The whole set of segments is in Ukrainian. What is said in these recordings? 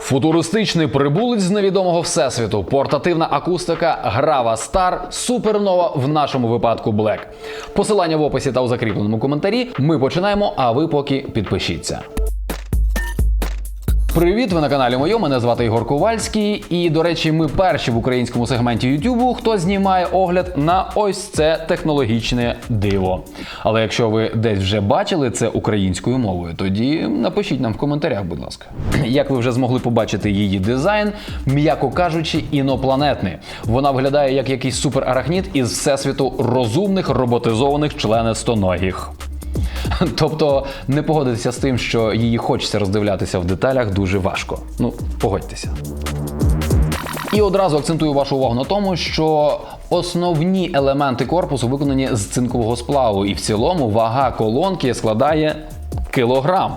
Футуристичний прибулець з невідомого всесвіту, портативна акустика, грава стар, супернова в нашому випадку Black. Посилання в описі та у закріпленому коментарі. Ми починаємо, а ви поки підпишіться. Привіт, ви на каналі Мойо. Мене звати Ігор Ковальський. І, до речі, ми перші в українському сегменті Ютубу, хто знімає огляд на ось це технологічне диво. Але якщо ви десь вже бачили це українською мовою, тоді напишіть нам в коментарях, будь ласка. Як ви вже змогли побачити її дизайн, м'яко кажучи, інопланетний. Вона виглядає як якийсь суперарахніт із всесвіту розумних роботизованих членистоногих. Тобто не погодитися з тим, що її хочеться роздивлятися в деталях, дуже важко. Ну, погодьтеся. І одразу акцентую вашу увагу на тому, що основні елементи корпусу виконані з цинкового сплаву, і в цілому вага колонки складає кілограм.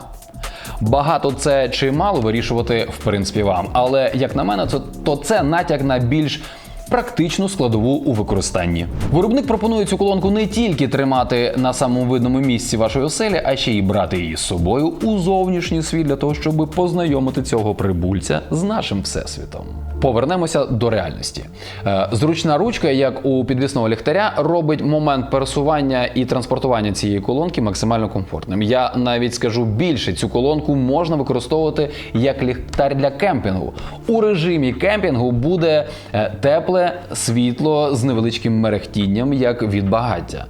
Багато це чи мало вирішувати в принципі вам. Але як на мене, то, то це натяк на більш практичну складову у використанні. Виробник пропонує цю колонку не тільки тримати на самому видному місці вашої оселі, а ще й брати її з собою у зовнішній світ для того, щоб познайомити цього прибульця з нашим всесвітом. Повернемося до реальності. Е, Зручна ручка, як у підвісного ліхтаря, робить момент пересування і транспортування цієї колонки максимально комфортним. Я навіть скажу більше, цю колонку можна використовувати як ліхтар для кемпінгу. У режимі кемпінгу буде е, тепле світло з невеличким мерехтінням, як від багаття.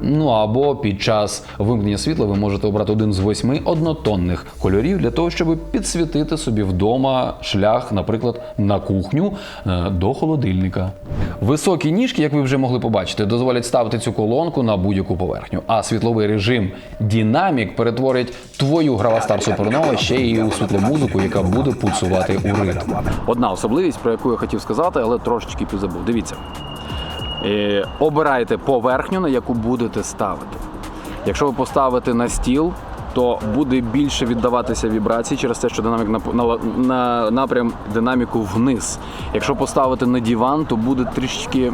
Ну або під час вимкнення світла ви можете обрати один з восьми однотонних кольорів для того, щоб підсвітити собі вдома шлях, наприклад, на кухню е, до холодильника. Високі ніжки, як ви вже могли побачити, дозволять ставити цю колонку на будь-яку поверхню. А світловий режим Dynamic перетворить твою Gravastar Supernova ще й у світломузику, яка буде пульсувати у ритм. Одна особливість, про яку я хотів сказати, але трошечки підзабув. Дивіться. І обирайте поверхню, на яку будете ставити. Якщо ви поставите на стіл, то буде більше віддаватися вібрації через те, що динамік на, на, на напрям динаміку вниз. Якщо поставити на диван, то буде трішечки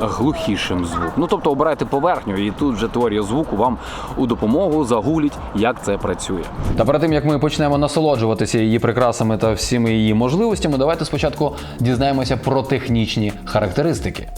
глухішим звук. Ну тобто обирайте поверхню, і тут вже теорія звуку вам у допомогу загугліть, як це працює. Та перед тим як ми почнемо насолоджуватися її прикрасами та всіми її можливостями, давайте спочатку дізнаємося про технічні характеристики.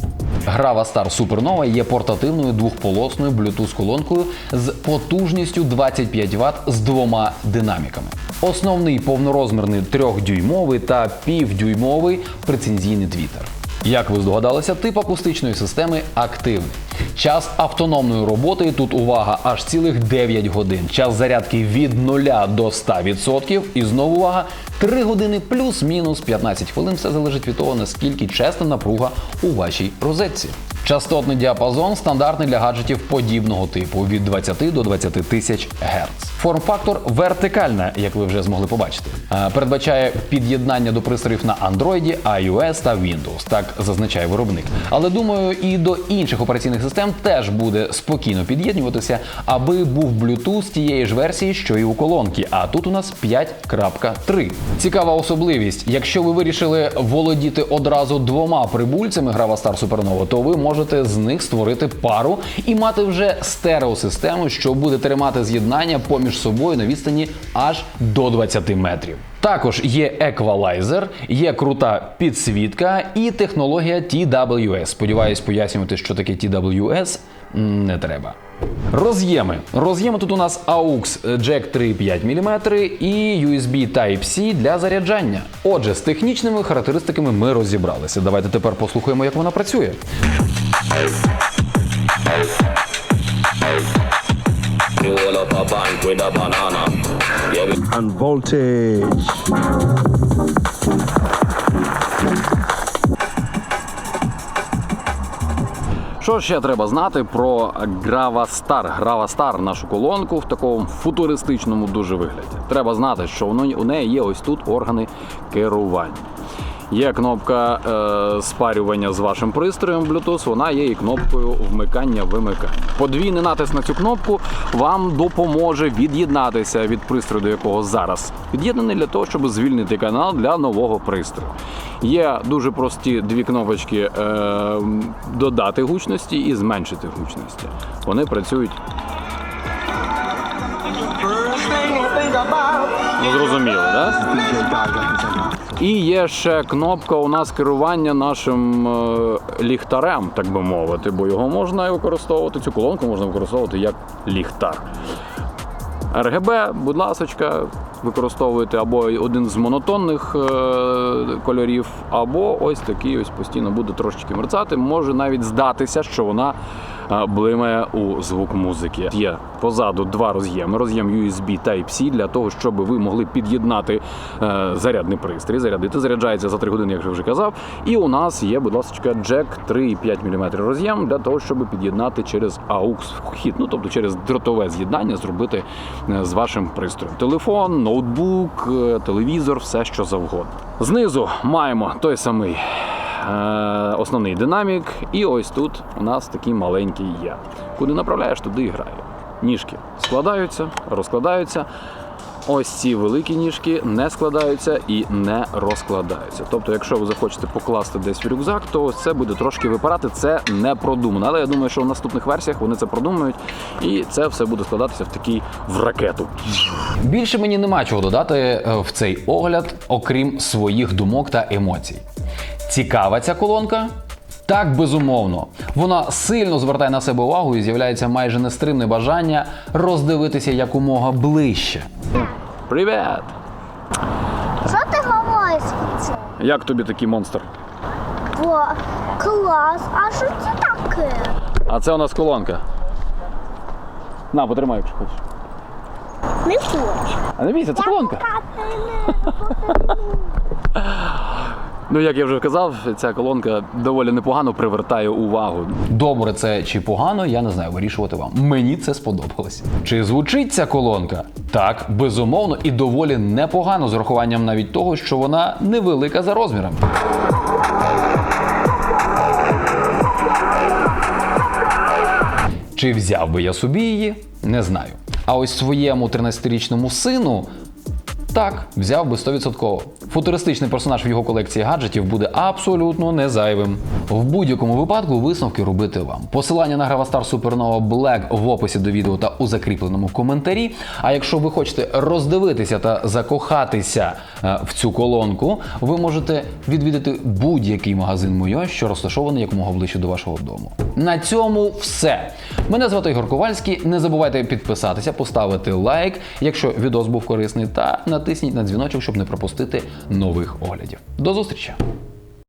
Грава Star Supernova є портативною двохполосною Bluetooth-колонкою з потужністю 25 Вт з двома динаміками. Основний повнорозмірний 3-дюймовий та півдюймовий прецензійний твітер. Як ви здогадалися, тип акустичної системи активний. Час автономної роботи тут увага аж цілих 9 годин. Час зарядки від 0 до 100%. І знову увага 3 години плюс-мінус 15 хвилин. Все залежить від того, наскільки чесна напруга у вашій розетці. Частотний діапазон стандартний для гаджетів подібного типу від 20 до 20 тисяч Гц. Форм-фактор вертикальна, як ви вже змогли побачити. Передбачає під'єднання до пристроїв на Android, iOS та Windows, так зазначає виробник. Але думаю, і до інших операційних систем теж буде спокійно під'єднуватися, аби був Bluetooth тієї ж версії, що і у колонки. А тут у нас 5.3. Цікава особливість. Якщо ви вирішили володіти одразу двома прибульцями Грава Star Supernova, то ви можете з них створити пару і мати вже стереосистему, що буде тримати з'єднання поміж собою на відстані аж до 20 метрів. Також є еквалайзер, є крута підсвітка і технологія TWS. Сподіваюсь, пояснювати, що таке TWS не треба. Роз'єми. Роз'єми тут у нас AUX Jack 3,5 мм і USB Type-C для заряджання. Отже, з технічними характеристиками ми розібралися. Давайте тепер послухаємо, як вона працює. And voltage. Що ще треба знати про Gravastar? Gravastar, нашу колонку в такому футуристичному дуже вигляді. Треба знати, що воно- у неї є ось тут органи керування. Є кнопка е, спарювання з вашим пристроєм Bluetooth, вона є і кнопкою вмикання-вимикання. Подвійний натиск на цю кнопку вам допоможе від'єднатися від пристрою, до якого зараз під'єднаний, для того, щоб звільнити канал для нового пристрою. Є дуже прості дві кнопочки е, додати гучності і зменшити гучності. Вони працюють. Ну, зрозуміло, так? Да? І є ще кнопка у нас керування нашим е, ліхтарем, так би мовити, бо його можна використовувати, цю колонку можна використовувати як ліхтар. RGB, будь ласочка, використовуйте або один з монотонних е, кольорів, або ось такий ось постійно буде трошечки мерцати. Може навіть здатися, що вона блимає у звук музики. Є позаду два роз'єми: роз'єм USB Type-C для того, щоб ви могли під'єднати е, зарядний пристрій. Зарядити заряджається за 3 години, як я вже казав. І у нас є, будь ласка, джек 3,5 мм роз'єм для того, щоб під'єднати через AUX вхід, ну тобто через дротове з'єднання зробити е, з вашим пристроєм. Телефон, ноутбук, е, телевізор, все що завгодно. Знизу маємо той самий. Е, Основний динамік, і ось тут у нас такий маленький є. Куди направляєш, туди і грає. Ніжки складаються, розкладаються. Ось ці великі ніжки не складаються і не розкладаються. Тобто, якщо ви захочете покласти десь в рюкзак, то це буде трошки випирати. Це не продумано. Але я думаю, що в наступних версіях вони це продумають, і це все буде складатися в такий в ракету. Більше мені нема чого додати е, в цей огляд, окрім своїх думок та емоцій. Цікава ця колонка? Так, безумовно. Вона сильно звертає на себе увагу і з'являється майже нестримне бажання роздивитися якомога ближче. Привіт! Що ти говориш це? Як тобі такий монстр? Бо клас, а що це таке? А це у нас колонка. На, потримай, якщо хочеш. Не хочу. А не бійся, це колонка. Ну, як я вже казав, ця колонка доволі непогано привертає увагу. Добре це чи погано, я не знаю, вирішувати вам. Мені це сподобалось. Чи звучить ця колонка? Так, безумовно, і доволі непогано з урахуванням навіть того, що вона невелика за розмірами. Чи взяв би я собі її? Не знаю. А ось своєму 13-річному сину так, взяв би 100%. Футуристичний персонаж в його колекції гаджетів буде абсолютно не зайвим. В будь-якому випадку висновки робити вам. Посилання на Gravastar Supernova Black в описі до відео та у закріпленому коментарі. А якщо ви хочете роздивитися та закохатися е, в цю колонку, ви можете відвідати будь-який магазин Мойо, що розташований якомога ближче до вашого дому. На цьому все. Мене звати Ігор Ковальський. Не забувайте підписатися, поставити лайк, якщо відос був корисний, та натисніть на дзвіночок, щоб не пропустити нових оглядів. До зустрічі!